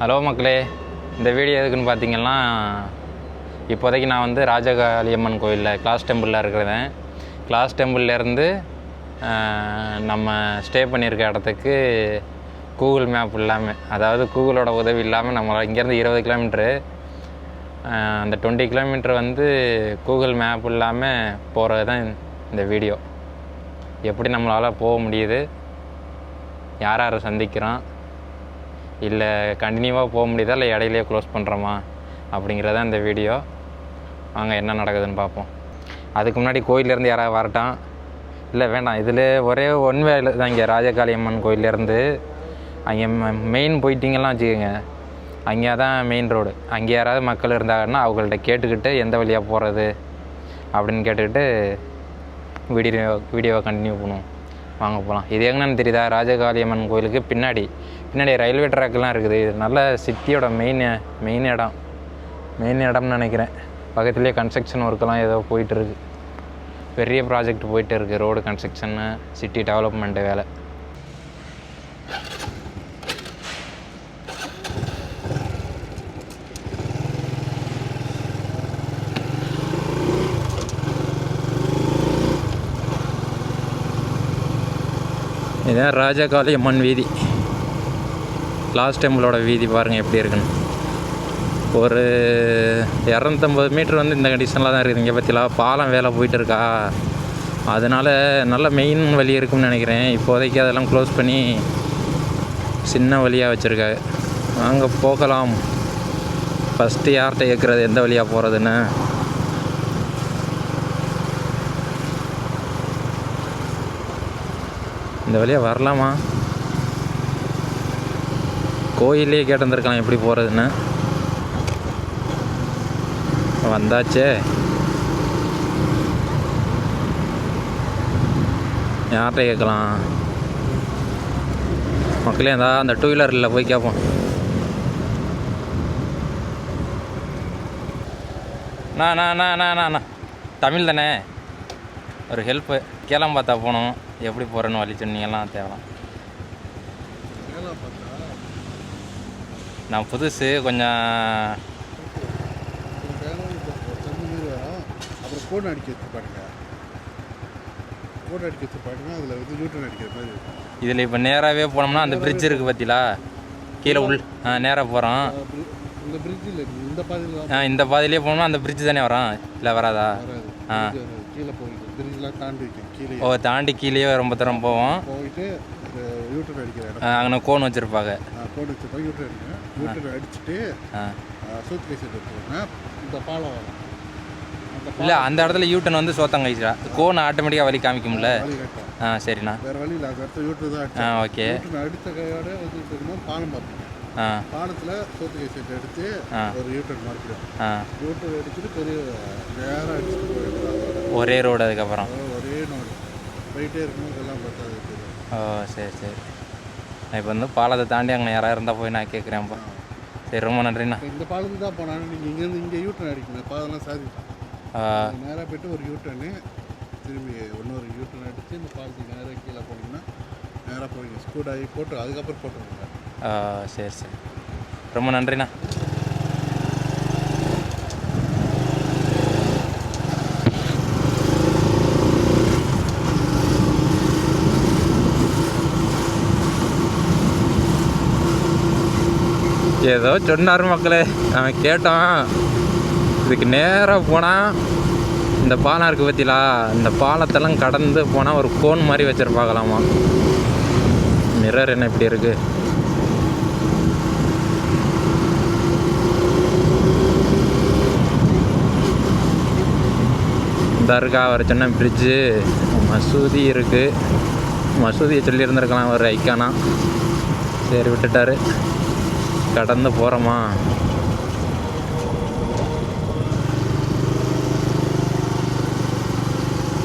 Hello மக்களே இந்த video எதுக்குன்னு பார்த்தீங்கன்னா இப்போதைக்கு நான் வந்து ராஜகாளியம்மன் கோயிலில் கிளாஸ் டெம்பிளில் இருக்கிறேன் கிளாஸ் டெம்பிள்லேருந்து நம்ம ஸ்டே பண்ணியிருக்க இடத்துக்கு கூகுள் மேப் இல்லாமல் அதாவது கூகுளோட உதவி இல்லாமல் நம்ம இங்கேருந்து இருபது கிலோமீட்ரு அந்த டுவெண்ட்டி கிலோமீட்டர் வந்து கூகுள் மேப் இல்லாமல் போகிறது தான் இந்த வீடியோ. எப்படி நம்மளால் போக முடியுது யார் யாரை சந்திக்கிறோம் இல்லை கண்டினியூவாக போக முடியுதா இல்லை இடையிலேயே க்ளோஸ் பண்ணுறோமா அப்படிங்கிறத இந்த வீடியோ. அங்கே என்ன நடக்குதுன்னு பார்ப்போம். அதுக்கு முன்னாடி கோயிலேருந்து யாராவது வரட்டான்? இல்லை வேண்டாம். இதில் ஒரே ஒன் வேல தான் இங்கே ராஜகாளியம்மன் கோயிலேருந்து. அங்கே மெயின் போயிட்டிங்கெல்லாம் வச்சுக்கோங்க. அங்கே தான் மெயின் ரோடு அங்கே யாராவது மக்கள் இருந்தாங்கன்னா அவங்கள்ட்ட கேட்டுக்கிட்டு எந்த வழியாக போகிறது அப்படின்னு கேட்டுக்கிட்டு வீடியோ வீடியோவை கண்டினியூ பண்ணுவோம். வாங்க போகலாம். இது எங்கன்னு தெரியுதா? ராஜகாளியம்மன் கோயிலுக்கு பின்னாடி. பின்னாடி ரயில்வே ட்ராக்லாம் இருக்குது. இது நல்ல சிட்டியோட மெயின் மெயின் இடம். மெயின் இடம்னு நினைக்கிறேன். பக்கத்துலேயே கன்ஸ்ட்ரக்ஷன் ஒர்க்கெல்லாம் ஏதோ போயிட்டுருக்கு. பெரிய ப்ராஜெக்ட் போயிட்டு இருக்குது ரோடு கன்ஸ்ட்ரக்ஷன்னு சிட்டி டெவலப்மெண்ட்டு வேலை. இதான் ராஜகாளி அம்மன் வீதி. லாஸ்ட் டெம்பிளோட வீதி பாருங்கள் எப்படி இருக்குன்னு. ஒரு இரநூத்தம்பது மீட்ரு வந்து இந்த கண்டிஷனில் தான் இருக்குது. இங்கே பற்றிலாம் பாலம் வேலை போயிட்டு இருக்கா அதனால் நல்ல மெயின் வழி இருக்கும்னு நினைக்கிறேன். இப்போதைக்கு அதெல்லாம் க்ளோஸ் பண்ணி சின்ன வழியாக வச்சுருக்காங்க அங்கே போகலாம். ஃபஸ்ட்டு யார்கிட்ட கேட்குறது எந்த வழியாக போகிறதுன்னு இந்த வழியாக வரலாமா? கோயிலே கேட்டிருந்துருக்கலாம் எப்படி போகிறதுன்னு வந்தாச்சே. யார்கிட்ட கேட்கலாம்? மக்களே இருந்தால் அந்த டூ வீலரில் போய் கேட்போம் நான் நான் நான் நான் நான் தமிழ் தானே? ஒரு ஹெல்ப்பு கேளாம் பார்த்தா போகணும். எப்படி போகிறேன்னு வழி சொன்னீங்கலாம் தேவலாம். நான் புதுசு கொஞ்சம் அப்புறம் கோன் அடிக்க வச்சு பாருங்க. கோன் அடிக்க வச்சு பாருங்க அதில் வந்து நியூட்டன் அடிக்கிற மாதிரி இருக்கும். இதில் இப்போ நேராகவே போனோம்னா அந்த பிரிட்ஜ் இருக்குது பார்த்தீங்களா கீழே உள் ஆ நேராக போகிறோம் இந்த பிரிட்ஜில் இந்த பாதையில் ஆ இந்த பாதையிலே போனோம்னா அந்த பிரிட்ஜ் தானே வரும்? இல்லை வராதா? ஆ. கீழே போயிட்டு பிரிட்ஜ்லாம் தாண்டி கீழே ஓ தாண்டி கீழேயே ரொம்ப தூரம் போவோம். போயிட்டு யூட்டன் அடிக்கிற அங்கே கோன் வச்சுருப்பாங்க. கோன் வச்சு போய் யூட்டன் யூட்டன் அடிச்சுட்டு சூத் கேஸ் எடுத்துருவாங்க இந்த பாலம் வரும். இல்லை அந்த இடத்துல யூட்டன் வந்து சோத்தம் கழிச்சா கோன் ஆட்டோமேட்டிக்காக வழி காமிக்கும்ல. ஆ சரிண்ணா. வேறு வழி இல்லை அந்த இடத்துல யூட்டன் தான் ஆ ஓகே. அடித்த கையோட வந்துட்டு இருக்கும்போது பாலம் ஆ. பாலத்தில் சோத்து கேஸ் எடுத்து. ஒரு யூட்டன் மார்க்கிடும் ஆ. யூட்டன் அடிச்சுட்டு பெரிய நேராக அடிச்சுட்டு போயிடுறாங்க ஒரே ரோடு அதுக்கப்புறம். ஒரே நோடு போயிட்டே இருக்கும்போது இதெல்லாம் பார்த்தா அது ஓ சரி சரி. இப்போ வந்து பாலத்தை தாண்டி அங்கே யாராவது இருந்தால் போய் நான் கேட்குறேன்ப்பா சரி ரொம்ப நன்றிண்ணா. இந்த பாலத்துக்கு தான் போனாலும் நீங்கள் இங்கேருந்து இங்கே யூட்டன் அடிக்கணும். பாலம்லாம் ஆ, நேராக போயிட்டு ஒரு யூட்டனு திரும்பி இன்னொரு யூட்டன் அடித்து இந்த பாலத்துக்கு நேராக கீழே போனீங்கன்னா நேராக போவீங்க. ஸ்கூட் ஆகி போட்டு அதுக்கப்புறம் போட்டுருங்க. சரி சரி. ரொம்ப நன்றிண்ணா. ஏதோ சொன்னார் மக்களே. அவன் கேட்டோம் இதுக்கு நேராக போனால் இந்த பாலம் இருக்குது பற்றிலா இந்த பாலத்தெல்லாம் கடந்து போனால் ஒரு கோன் மாதிரி வச்சுருப்பாங்களாமா மிரர் என்ன இப்படி இருக்குது தர்கா ஒரு சின்ன பிரிட்ஜு மசூதி இருக்குது மசூதியை சொல்லியிருந்திருக்கலாம் ஒரு ஐக்கானா சரி விட்டுட்டாரு. கடந்து போகிறோமா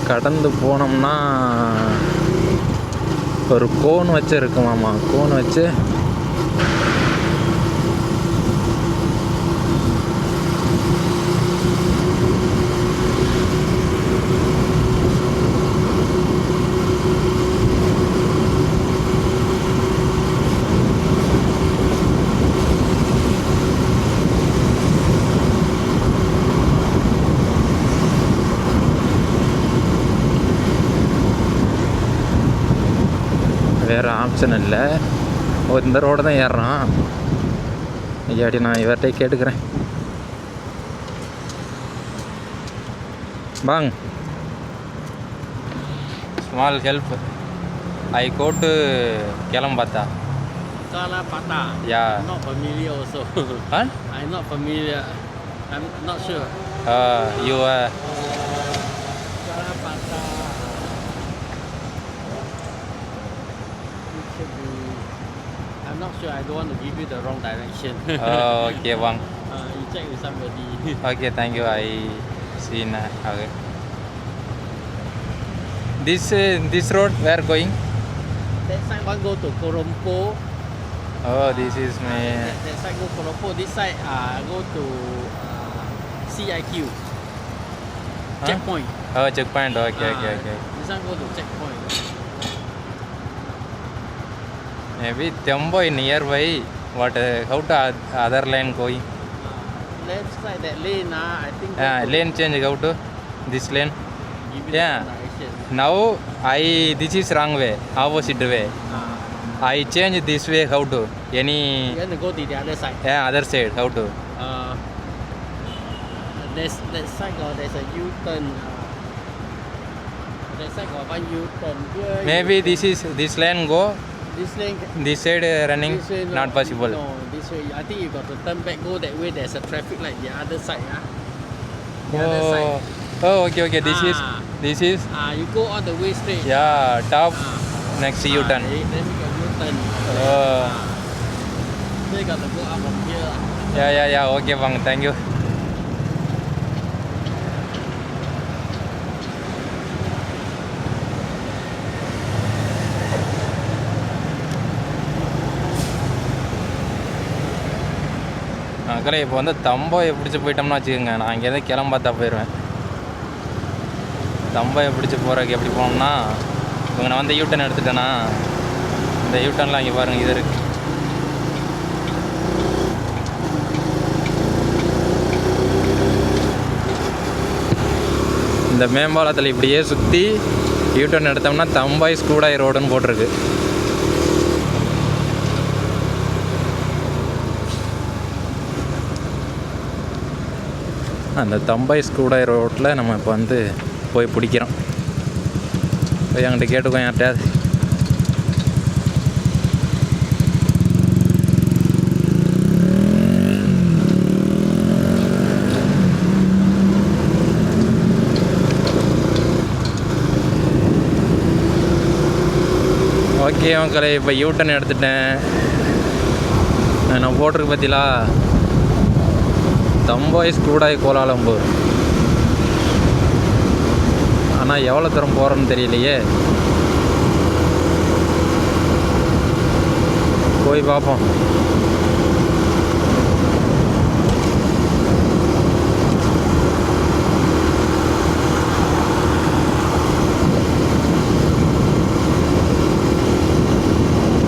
கடந்து போனோம்னா ஒரு கோன் வச்சு இருக்குமாம்மா? கோன் வச்சு பிரச்சனை இல்லை ஓ இந்த ரோடு தான் ஏறுறான் ஐயாடி நான் இவர்கிட்ட கேட்டுக்கிறேன் வாங்க ஸ்மால் ஹெல்ப் ஐ கோட்டு கிளம்பாத்தா Kalapata. Yeah Not familiar also. Ah I'm not familiar. I'm not sure. You Kalapata. don't want to give you the wrong direction. oh, okay, Wang. Uh, you check with somebody. okay, thank you. I see now. Okay. This uh, this road where going. That side one go to Korompo. Oh, this is uh, me. That, that side go Korompo. This side uh, go to uh, CIQ. Huh? Checkpoint. Oh, checkpoint. Okay, uh, okay, okay. This one go to checkpoint. Maybe Tembo nearby. What? Uh, how to other lane going? Left side that lane, ah, I think. Uh, lane change. How to? This lane. Give you Yeah. the direction. Now I this is wrong way. Opposite way. Ah, I change this way. How to? Any you want to go to the other side. yeah, other side. How to? Uh, there's that side got there's a U-turn. Uh, that side got one U-turn. Here you- Maybe this is this lane go. This lane. This side uh, running This way not possible. No, this way. I think you got to turn back. Go that way. There's a traffic light. The other side. Ah. The other Oh, side. oh, okay, okay. This is Ah. this is Ah, you go all the way straight. yeah top Ah. next Ah, U-turn. Then then you got U-turn. Oh. Ah. So you got to go up from here. ah. Yeah, yeah, yeah. Okay, bang. Thank you. மக்களே இப்போ வந்து தம்பாயை பிடிச்சி போயிட்டோம்னா வச்சுக்கோங்க. நான் இங்கேருந்து கிளம்பாத்தா போயிடுவேன். தம்பாயை பிடிச்சி போகிறதுக்கு எப்படி போனோம்னா இவங்க நான் வந்து யூட்டன் எடுத்துட்டேன்னா இந்த யூட்டன்லாம் இங்கே பாருங்கள் இது இருக்குது இந்த மேம்பாலத்தில் இப்படியே சுற்றி யூட்டர்ன் எடுத்தோம்னா தம்பாய் ஸ்கூடாய் ரோடுன்னு போட்டிருக்கு. அந்த தம்பை ஸ்கூடாய் ரோட்டில் நம்ம இப்போ வந்து போய் பிடிக்கிறோம். போய் அங்கிட்ட கேட்டுக்கோ யார்கிட்டயாவது. ஓகே உங்களை இப்போ யூட்டன் எடுத்துட்டேன். நான் போட்டிருக்கு பார்த்தீங்களா தம்பாய் ஸ்க்ரூடாய் கோலாலம்பூர் ஆனால் எவ்வளோ தூரம் போகிறோன்னு தெரியலையே. போய் பார்ப்போம்.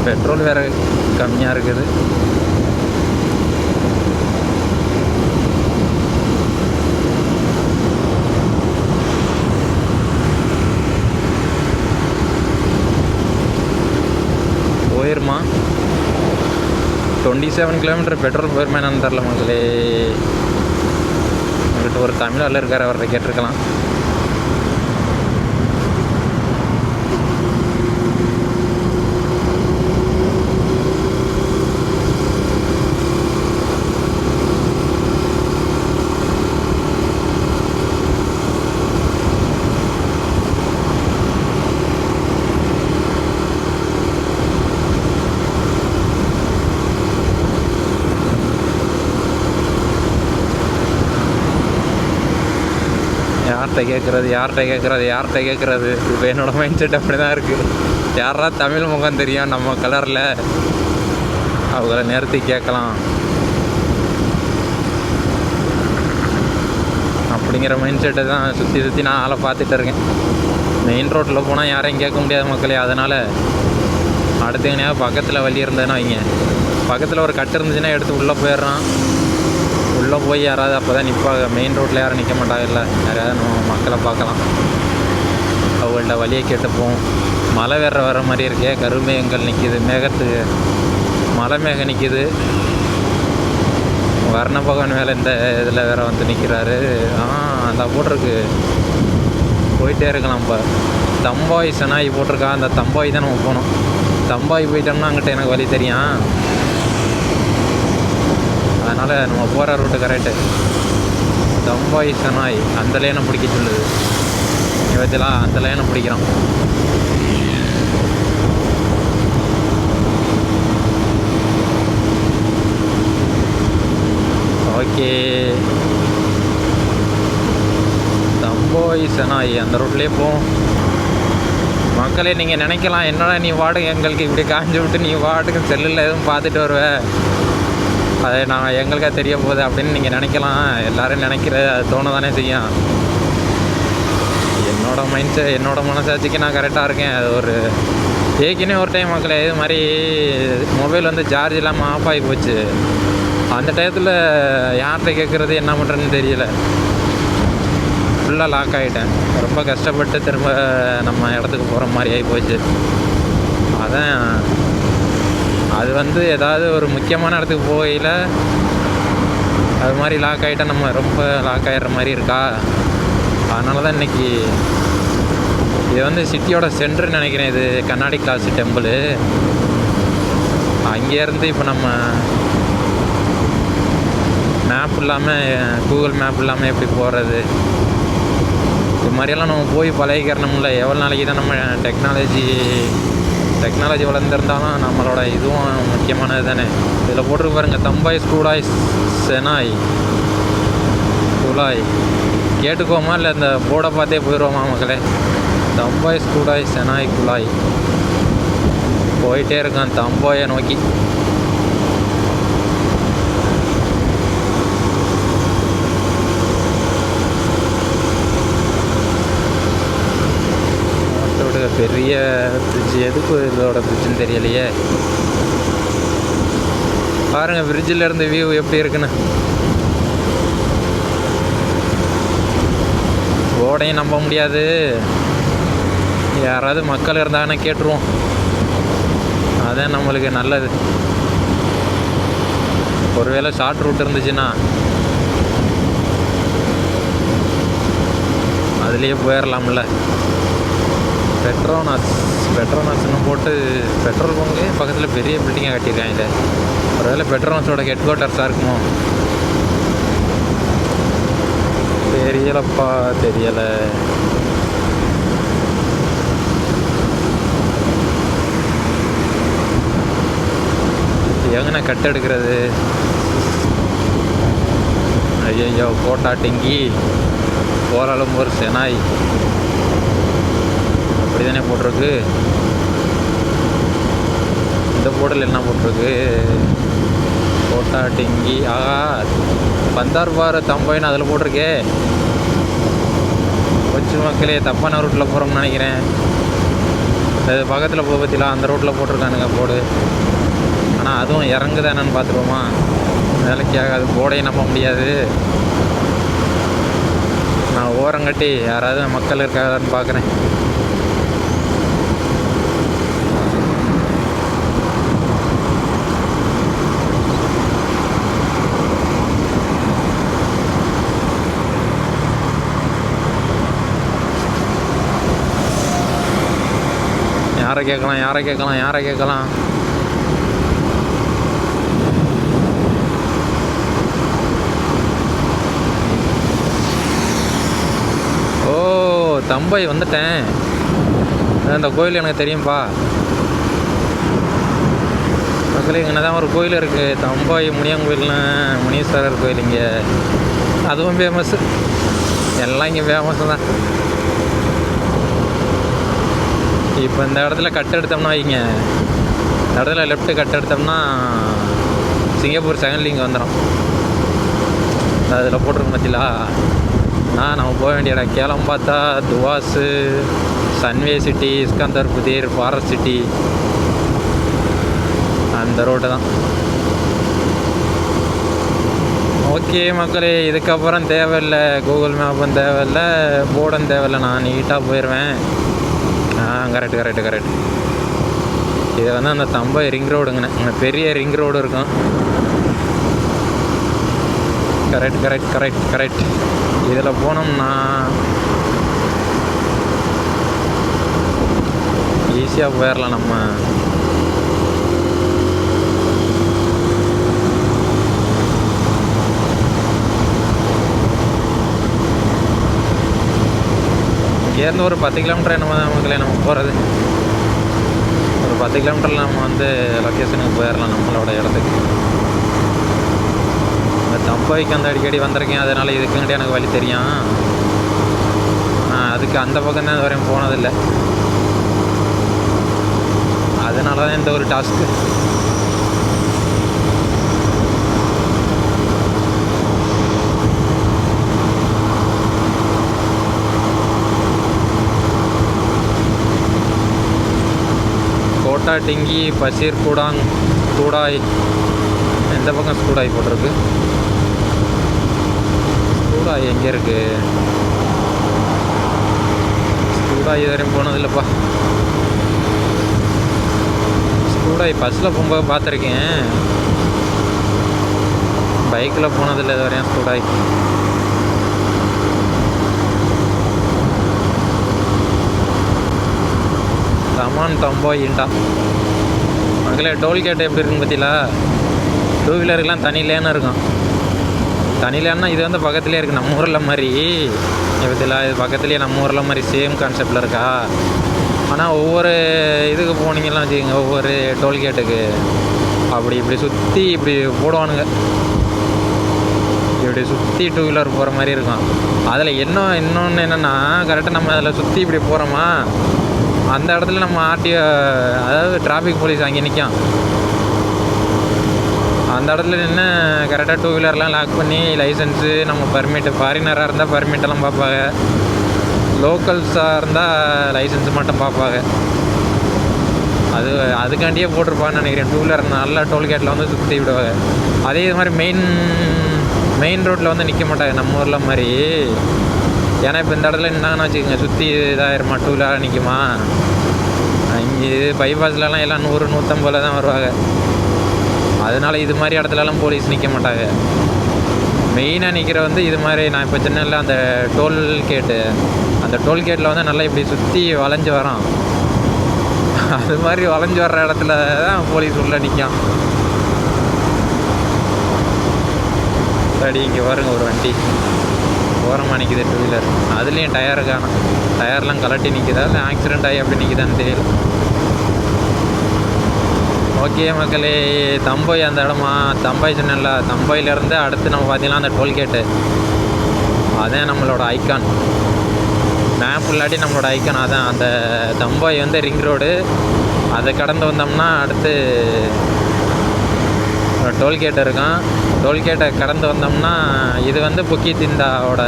பெட்ரோல் வேறு கம்மியாக இருக்குது போயிருமா டுவெண்ட்டி செவன் கிலோமீட்டர் பெட்ரோல் போயிருமே என்னன்னு தெரில மக்களே ஒரு தமிழ் அல்ல இருக்கார் அவர்கிட்ட கேட்டிருக்கலாம். யார்கிட்ட கேட்குறது யார்கிட்ட கேட்குறது யார்கிட்ட கேட்குறது இப்போ என்னோடய மைண்ட் செட் அப்படி தான் இருக்குது யாரா தமிழ் முகம் தெரியும் நம்ம கலரில் அவங்கள நிறுத்தி கேட்கலாம். அப்படிங்கிற மைண்ட் செட்டை தான் சுற்றி சுற்றி நான் ஆளை பார்த்துட்டு இருக்கேன். மெயின் ரோட்டில் போனால் யாரையும் கேட்க முடியாத மக்களே அதனால் அடுத்து பக்கத்தில் வழி இருந்ததுன்னா வைங்க. பக்கத்தில் ஒரு கட்டு இருந்துச்சுன்னா எடுத்து உள்ளே போயிடுறான். உள்ளே போய் யாராவது அப்போ தான் நிற்பாங்க. மெயின் ரோட்டில் யாரும் நிற்க மாட்டாங்கல்ல யாராவது நம்ம மக்களை பார்க்கலாம். அவங்கள்ட்ட வழியை கேட்டுப்போம். மழை வேற வர மாதிரி இருக்கே. கருமேகங்கள் நிற்கிது மேகத்துக்கு மலை மேகம் நிற்கிது வர்ண பகவான் மேலே இந்த இதில் வேற வந்து நிற்கிறாரு. ஆ அந்த போட்டிருக்கு. போயிட்டே இருக்கலாம் இப்போ தம்பாய் சனாய் போட்டிருக்கா. அந்த தம்பாய் தான் நம்ம போகணும். தம்பாய் போயிட்டோம்னா அங்கிட்ட எனக்கு வழி தெரியும். அதனால் நம்ம போகிற ரூட்டு கரெக்டு தம்பாய் சனாய் அந்த லைனை பிடிக்க சொல்லுது. இவத்தெல்லாம் அந்த லைனை பிடிக்கிறான். ஓகே. தம்போய் சனாய் அந்த ரோட்லேயே போவோம் மக்களே நீங்கள் நினைக்கலாம் என்னடா நீ வாடகை எங்களுக்கு இப்படி காஞ்சி விட்டு நீ வாட்டுக்கு செல்லில் எதுவும் பார்த்துட்டு வருவ? அது நான் எங்களுக்காக தெரிய போகுது அப்படின்னு நீங்கள் நினைக்கலாம். எல்லோரும் நினைக்கிற அது தோண தானே செய்யும். என்னோட மைண்ட் என்னோட மனசாட்சிக்கு நான் கரெக்டாக இருக்கேன். அது ஒரு ஏற்கனவே ஒரு டைம் மக்களே இது மாதிரி மொபைல் வந்து சார்ஜ் இல்லாமல் ஆஃப் ஆகி போச்சு. அந்த டயத்தில் யார்கிட்ட கேட்குறது என்ன பண்ணுறதுன்னு தெரியல. ஃபுல்லாக லாக் ஆகிட்டேன் ரொம்ப கஷ்டப்பட்டு திரும்ப நம்ம இடத்துக்கு போகிற மாதிரி ஆகி போச்சு. அதான் அது வந்து ஏதாவது ஒரு முக்கியமான இடத்துக்கு போகையில் அது மாதிரி லாக் ஆகிட்டால் நம்ம ரொம்ப லாக் ஆகிடுற மாதிரி இருக்கா? அதனால தான் இன்றைக்கி இது வந்து சிட்டியோட சென்டர்னு நினைக்கிறேன் இது கண்ணாடி கிளாஸ் டெம்பிள் அங்கேருந்து இப்போ நம்ம மேப் இல்லாமல் கூகுள் மேப் இல்லாமல் எப்படி போகிறது இது மாதிரியெல்லாம் நம்ம போய் பழகிக்கிறணும்ல. எவ்வளோ நாளைக்கு தான் நம்ம டெக்னாலஜி டெக்னாலஜி வளர்ந்துருந்தாலும் நம்மளோட இதுவும் முக்கியமானது தானே. இதில் போட்டிருக்கு பாருங்க தம்பாய் ஸ்கூடாய் செனாய். குழாய். கேட்டுக்கோமா இல்லை இந்த போர்டை பார்த்தே போயிடுவோமா மக்களே? தம்பாய் ஸ்கூடாய் செனாய் குழாய். போயிட்டே இருக்கான் தம்பாயை நோக்கி. பெரிய ஃப்ரிட்ஜ் எதுக்கு இதோட ஃப்ரிட்ஜுன்னு தெரியலையே. பாருங்க ஃப்ரிட்ஜில் இருந்து வியூ எப்படி இருக்குன்னு. ஓடையும் நம்ப முடியாது. யாராவது மக்கள் இருந்தாங்கன்னா கேட்டுருவோம். அதான் நம்மளுக்கு நல்லது. ஒருவேளை ஷார்ட் ரூட் இருந்துச்சுன்னா அதுலேயே போயிடலாம்ல பெட்ரோனாஸ் பெட்ரோனாஸ்னு போட்டு பெட்ரோல் பங்கு பக்கத்தில் பெரிய பில்டிங்காக கட்டியிருக்காங்க ஒருவேளை பெட்ரோனாஸோட ஹெட் குவார்ட்டர்ஸாக இருக்குமோ? தெரியலப்பா தெரியலை. எங்கண்ணா கட் எடுக்கிறது? ஐயோ கோட்டா டிங்கி ஒரு செனாய். அப்படி தானே போட்டிருக்கு? இந்த போர்டில் என்ன போட்டிருக்கு? கோட்டா டிங்கி ஆஹா பந்தார் பார் தம்பைன்னு அதில் போட்டிருக்கே. கொச்சு மக்களே தப்பான ரூட்டில் போகிறோம்னு நினைக்கிறேன். அது பக்கத்தில் போக பற்றிலாம் அந்த ரோட்டில் போட்டிருக்கானுங்க போடு. ஆனால் அதுவும் இறங்குதானு பார்த்துருவோமா? வேலைக்கு ஆகாது போர்டையும் நம்ப முடியாது. நான் ஓரங்கட்டி யாராவது மக்கள் இருக்காதான்னு பார்க்குறேன். யாரை கேட்கலாம் யாரை கேட்கலாம் யாரை கேட்கலாம்? ஓ தம்பை வந்துட்டேன். அந்த கோயில் எனக்கு தெரியும்ப்பா மக்களே இங்கே தான் ஒரு கோயில் இருக்குது தம்பாய் முனியங்கோயில்னு முனீஸ்வரர் கோயில் இங்கே. அதுவும் ஃபேமஸ்ஸு எல்லாம் இங்கே ஃபேமஸ் தான். இப்போ இந்த இடத்துல கட் எடுத்தோம்னா வைங்க. இந்த இடத்துல லெஃப்ட்டு கட் எடுத்தோம்னா சிங்கப்பூர் செகண்ட் இங்கே வந்துடும் அதில் போட்டிருக்க மத்தியிலா நான் நம்ம போக வேண்டிய இடம் கேளம் பார்த்தா Tuas Sunway City Iskandar Puteri Forest City அந்த ரோடு தான். ஓகே மக்களே இதுக்கப்புறம் தேவையில்லை. கூகுள் மேப்பும் தேவையில்லை. போர்டும் தேவையில்லை. நான் நீட்டாக போயிடுவேன் ஆ கரெக்ட் கரெக்ட் கரெக்ட் இது வந்து அந்த தம்பை ரிங் ரோடுங்கண்ணே அங்கே பெரிய ரிங் ரோடு இருக்கும். கரெக்ட் கரெக்ட் கரெக்ட் கரெக்ட் இதில் போனோம்னா ஈஸியாக போயிடலாம் நம்ம. இங்கேருந்து ஒரு பத்து கிலோமீட்டர் என்னமோ தான் நமக்குள்ளே நம்ம போகிறது ஒரு பத்து கிலோமீட்டரில் நம்ம வந்து லொக்கேஷனுக்கு போயிடலாம் நம்மளோட இடத்துக்கு. இந்த தம்பைக்கு அந்த அடிக்கடி வந்திருக்கேன் அதனால் இதுக்குங்கிட்ட எனக்கு வழி தெரியும். நான் அதுக்கு அந்த பக்கம் தான் இது வரையும் போனதில்லை. அதனால தான் இந்த ஒரு task Kota Tinggi Pasir Gudang கூடாய் எந்த பக்கம் ஸ்கூடாய் போட்டிருக்கு? ஸ்கூடாய் எங்கே இருக்கு? ஸ்கூடாய் இது வரையும் போனதில்லைப்பா ஸ்கூடாய் பஸ்ஸில் போகும்போது பார்த்துருக்கேன். பைக்கில் போனதில்லை இது வரையும் ஸ்கூடாய் சமான் தம்போயின்டா மக்களே டோல்கேட் எப்படி இருக்குன்னு பார்த்தீங்களா டூ வீலருக்குலாம் தனி லேன் இருக்கும். தனி லேன்னா இது வந்து பக்கத்துலேயே இருக்குது நம்ம ஊரில் மாதிரி. பார்த்தீங்களா இது பக்கத்துலேயே நம்ம ஊரில் மாதிரி சேம் கான்செப்டில் இருக்கா? ஆனால் ஒவ்வொரு இதுக்கு போனீங்கலாம் வச்சுக்கோங்க ஒவ்வொரு டோல்கேட்டுக்கு அப்படி இப்படி சுற்றி இப்படி போடுவானுங்க. இப்படி சுற்றி டூ வீலர் போகிற மாதிரி இருக்கும். அதில் என்ன இன்னொன்று என்னென்னா கரெக்டாக நம்ம அதில் சுற்றி இப்படி போகிறோமா அந்த இடத்துல நம்ம ஆர்டிஓ அதாவது டிராஃபிக் போலீஸ் அங்கே நிற்கும் அந்த இடத்துல நின்று கரெக்டாக டூ வீலர்லாம் லாக் பண்ணி லைசன்ஸு நம்ம பர்மிட்டு ஃபாரினராக இருந்தால் பர்மிட்டெல்லாம் பார்ப்பாங்க. லோக்கல்ஸாக இருந்தால் லைசன்ஸ் மட்டும் பார்ப்பாங்க. அது அதுக்காண்டியே போட்டிருப்பான்னு நினைக்கிறேன். டூ வீலர் நல்லா டோல்கேட்டில் வந்து சுற்றி விடுவாங்க. அதே இது மாதிரி மெயின் மெயின் ரோட்டில் வந்து நிற்க மாட்டாங்க. நம்ம ஊரில் மாதிரி. ஏன்னா இப்போ இந்த இடத்துல நின்னாங்கன்னு வச்சுக்கோங்க சுற்றி இதாயிருமா டூ வீலராக நிற்குமா இங்கே பைபாஸ்லலாம் எல்லாம் நூறு நூற்றம்பதுல தான் வருவாங்க. அதனால இது மாதிரி இடத்துலலாம் போலீஸ் நிற்க மாட்டாங்க. மெயினாக நிற்கிற வந்து இது மாதிரி நான் இப்போ சென்னையில் அந்த டோல் கேட்டு அந்த டோல் கேட்டில் வந்து நல்லா இப்படி சுற்றி வளைஞ்சு வரோம் அது மாதிரி வளைஞ்சு வர்ற இடத்துல தான் போலீஸ் உள்ளே நிற்கும் சரி இங்கே பாருங்க ஒரு வண்டி. ஓரமாக நிற்கிது டூ வீலர் அதுலேயும் டயர் காணும் டயர்லாம் கலட்டி நிற்கிதா இல்லை ஆக்சிடென்ட் ஆகி அப்படி நிற்கிதான்னு தெரியல. ஓகே மக்களே தம்பை அந்த இடமா? தம்பாய் சொன்னேன்ல தம்பையிலேருந்து அடுத்து நம்ம பார்த்தீங்கன்னா அந்த டோல்கேட்டு அதான் நம்மளோட ஐக்கான் மேப் இல்லாட்டி நம்மளோட ஐக்கான் அதான். அந்த தம்பாய் வந்து ரிங் ரோடு அதை கடந்து வந்தோம்னா அடுத்து டோல்கேட் இருக்கும் டோல்கேட்டை கடந்து வந்தோம்னா இது வந்து புக்கி திண்டாவோட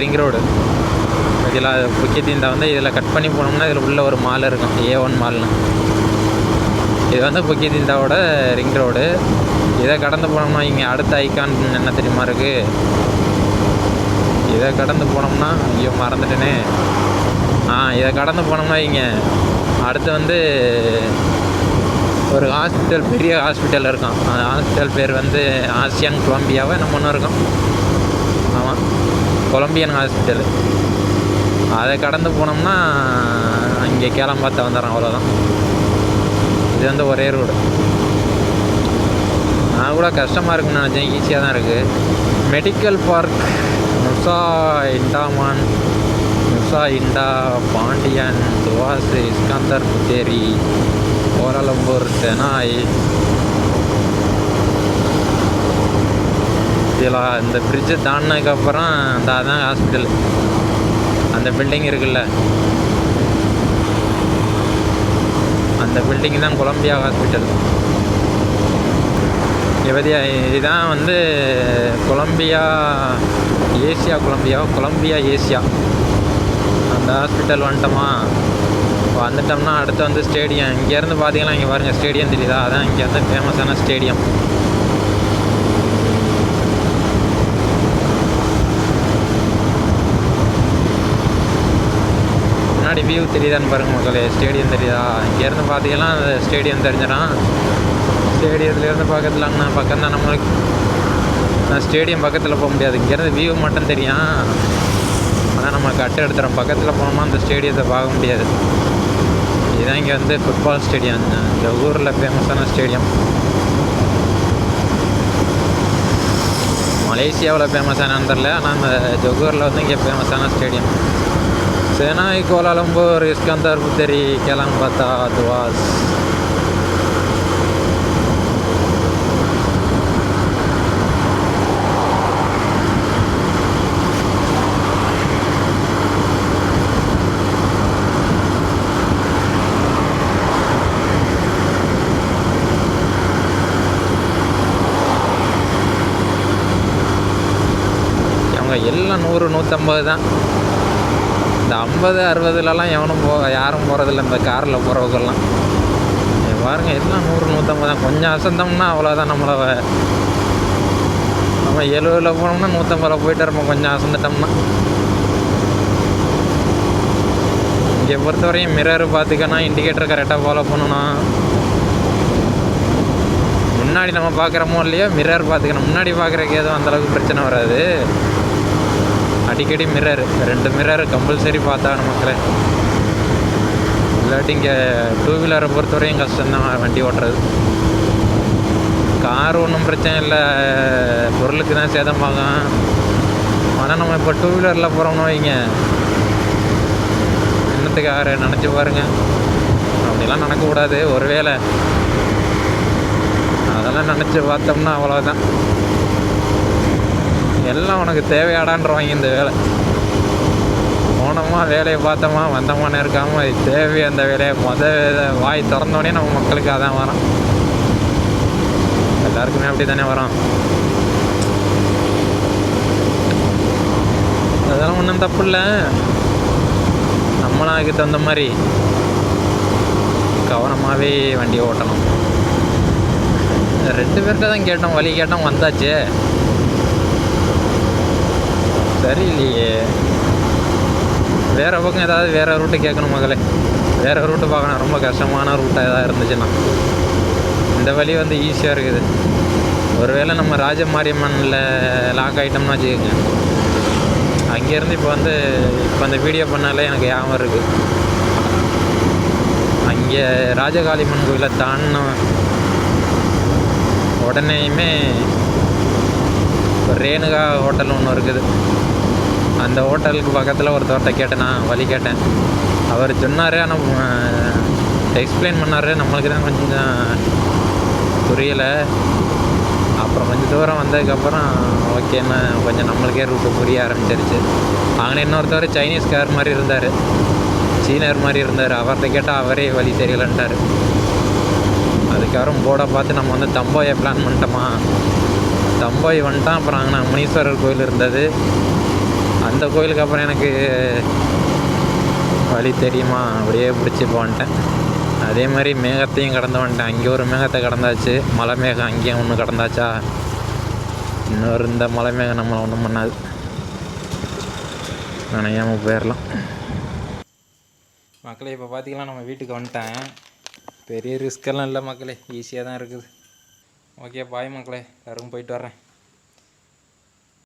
ரிங் ரோடு. இதில் புக்கி திண்டா வந்து இதில் கட் பண்ணி போனோம்னா இதில் உள்ள ஒரு மால் இருக்கும் ஏ ஒன் மால்னு. இது வந்து புக்கி திண்டாவோட ரிங் ரோடு. இதை கடந்து போனோம்னா இங்கே அடுத்த ஐக்கான் என்ன தெரியுமா இருக்குது இதை கடந்து போனோம்னா ஐயோ மறந்துட்டேனே. ஆ இதை கடந்து போனோம்னா இங்கே அடுத்து வந்து ஒரு ஹாஸ்பிட்டல் பெரிய ஹாஸ்பிட்டல் இருக்கும். அந்த ஹாஸ்பிட்டல் பேர் வந்து ஆசியான் கொலம்பியாவை நம்ம ஒன்று இருக்கும். ஆமாம் கொலம்பியன் ஹாஸ்பிட்டல் அதை கடந்து போனோம்னா இங்கே கேளம்பாத்த வந்துடுறோம் அவ்வளோதான் இது வந்து ஒரே ரோடு நான் கூட கஷ்டமாக இருக்குன்னு நினச்சேன். ஈஸியாக தான் இருக்குது medical park Nusa Idaman Nusa Indah Pandian Tuas Iskandar Puteri Kuala Lumpur Senai இதில் இந்த பிரிட்ஜை தாண்டினதுக்கப்புறம் அந்த அதான் ஹாஸ்பிட்டல் அந்த பில்டிங் இருக்குல்ல. அந்த பில்டிங் தான் கொலம்பியா ஹாஸ்பிட்டல் இவதியா இதுதான் வந்து Columbia Asia Columbia Columbia Asia அந்த ஹாஸ்பிட்டல் வந்துட்டோமா? வந்துட்டோம்னா அடுத்து வந்து ஸ்டேடியம். இங்கேருந்து பார்த்தீங்கன்னா இங்கே பாருங்கள் ஸ்டேடியம் தெரியுதா? அதான் இங்கே வந்து ஃபேமஸான ஸ்டேடியம். முன்னாடி வியூ தெரியுதான்னு பாருங்க மக்களே ஸ்டேடியம் தெரியுதா? இங்கேருந்து பார்த்தீங்கன்னா அந்த ஸ்டேடியம் தெரிஞ்சிடும். ஸ்டேடியத்துலேருந்து பக்கத்தில் அங்கே பக்கம் தான் நம்மளுக்கு. நான் ஸ்டேடியம் பக்கத்தில் போக முடியாது. இங்கேருந்து வியூ மட்டும் தெரியும். ஆனால் நம்ம கட்டு எடுத்துகிறோம் பக்கத்தில் போனோமா அந்த ஸ்டேடியத்தை பார்க்க முடியாது. இதுதான் இங்கே வந்து ஃபுட்பால் ஸ்டேடியம் இந்த ஊரில் ஃபேமஸான ஸ்டேடியம் மலேசியாவில் ஃபேமஸான தெரில ஆனால் அந்த ஜொகூரில் வந்து இங்கே ஃபேமஸான stadium Senai Kuala Lumpur Iskandar Puteri Gelang பார்த்தா துவாஸ் அவங்க எல்லாம் நூறு நூற்றம்பது தான். இந்த ஐம்பது அறுபதுலலாம் எவனும் போ யாரும் போகிறதில்ல இந்த காரில் போகிறவங்கெல்லாம் பாருங்க எல்லாம் நூறு நூற்றம்பது தான். கொஞ்சம் அசந்தோம்னா அவ்வளோதான் நம்மளை நம்ம எழுபதில் போனோம்னா நூற்றம்பதில் போயிட்டு இருப்போம் கொஞ்சம் அசந்துட்டோம்னா. இங்கே பொறுத்தவரையும் மிரர் பார்த்துக்கணும் இண்டிகேட்டர் கரெக்டாக ஃபாலோ பண்ணணும் முன்னாடி நம்ம பார்க்குறோமோ இல்லையோ மிரர் பார்த்துக்கணும். முன்னாடி பார்க்குறக்கு எதுவும் அந்தளவுக்கு பிரச்சனை வராது. அடிக்கடி மிரர் ரெண்டு மிரர் கம்பல்சரி பார்த்தா மக்களே. இல்லாட்டி இங்கே டூ வீலரை பொறுத்தவரையும் கஷ்டம்தான் வண்டி ஓட்டுறது. கார் ஒன்றும் பிரச்சனை இல்லை. பொருளுக்கு தான் சேதம் பார்க்கும் ஆனால் நம்ம இப்போ டூ வீலரில் போகிறோம்னு வைங்க. என்னத்துக்காக நினச்சி பாருங்க. அப்படிலாம் நடக்கக்கூடாது ஒருவேளை. அதெல்லாம் நினச்சி பார்த்தோம்னா அவ்வளோதான் எல்லாம் உனக்கு தேவையாடான்றவாங்க இந்த வேலை. போனோமா வேலையை பார்த்தோமா வந்தோமான்னு இருக்காமல் இது தேவை அந்த வேலையை. மொத வாய் திறந்தோடனே நம்ம மக்களுக்கு அதான் வரோம். எல்லாருக்குமே அப்படி தானே வரோம். அதெல்லாம் ஒன்றும் தப்பு இல்லை. நம்மளாக்கு அதுக்கு தகுந்த மாதிரி கவனமாகவே வண்டியை ஓட்டணும். ரெண்டு பேர்கிட்ட தான் கேட்டோம் வழி கேட்டோம் வந்தாச்சே. சரியில்லையே வேறு பக்கம் ஏதாவது வேறு ரூட்டு கேட்கணும் மகளே வேறு ரூட்டு பார்க்கணும். ரொம்ப கஷ்டமான ரூட்டாக ஏதாவது இருந்துச்சுன்னா. இந்த வழி வந்து ஈஸியாக இருக்குது. ஒருவேளை நம்ம ராஜ மாரியம்மனில் லாக் ஆகிட்டோம்னா வச்சுக்கோங்க. அங்கேருந்து இப்போ வந்து இப்போ அந்த வீடியோ பண்ணாலே எனக்கு ஞாபகம் இருக்குது அங்கே ராஜகாளிமன் கோயிலை தாண்டினோம் உடனேயுமே ஒரு ரேணுகா ஹோட்டல் ஒன்று இருக்குது. அந்த ஹோட்டலுக்கு பக்கத்தில் ஒருத்தவர்கிட்ட கேட்டேன் நான் வழி கேட்டேன். அவர் சொன்னார் ஆனால் எக்ஸ்பிளைன் பண்ணார். நம்மளுக்கு தான் கொஞ்சம் புரியலை. அப்புறம் கொஞ்சம் தூரம் வந்ததுக்கப்புறம் ஓகேன்னு கொஞ்சம் நம்மளுக்கே ரூட்டு புரிய ஆரம்பிச்சிருச்சு. அங்கே இன்னொருத்தவர் சைனீஸ்கார் மாதிரி இருந்தார். சீனர் மாதிரி இருந்தார். அவர்கிட்ட கேட்டால் அவரே வழி தெரியலன்ட்டார். அதுக்கப்புறம் போர்டை பார்த்து நம்ம வந்து தம்போயை பிளான் பண்ணிட்டோமா. தம்போய் வந்துட்டான். அப்புறம் அங்கே முனீஸ்வரர் கோயில் இருந்தது. அந்த கோயிலுக்கு அப்புறம் எனக்கு வழி தெரியுமா? அப்படியே பிடிச்சி போன்ட்டேன். அதே மாதிரி மேகத்தையும் கடந்து வந்துட்டேன். அங்கே ஒரு மேகத்தை கடந்தாச்சு. மலை மேகம் அங்கேயும் ஒன்று கடந்தாச்சா? இன்னொரு இந்த மலை மேகம் நம்மளை ஒன்றும் பண்ணாது. நினையாமல் போயிடலாம் மக்களே இப்போ பார்த்தீங்கன்னா நம்ம வீட்டுக்கு வந்துட்டேன். பெரிய ரிஸ்கெல்லாம் இல்லை மக்களே. ஈஸியாக தான் இருக்குது. ஓகே பாய் மக்களே. எல்லாருக்கும் போயிட்டு வரேன்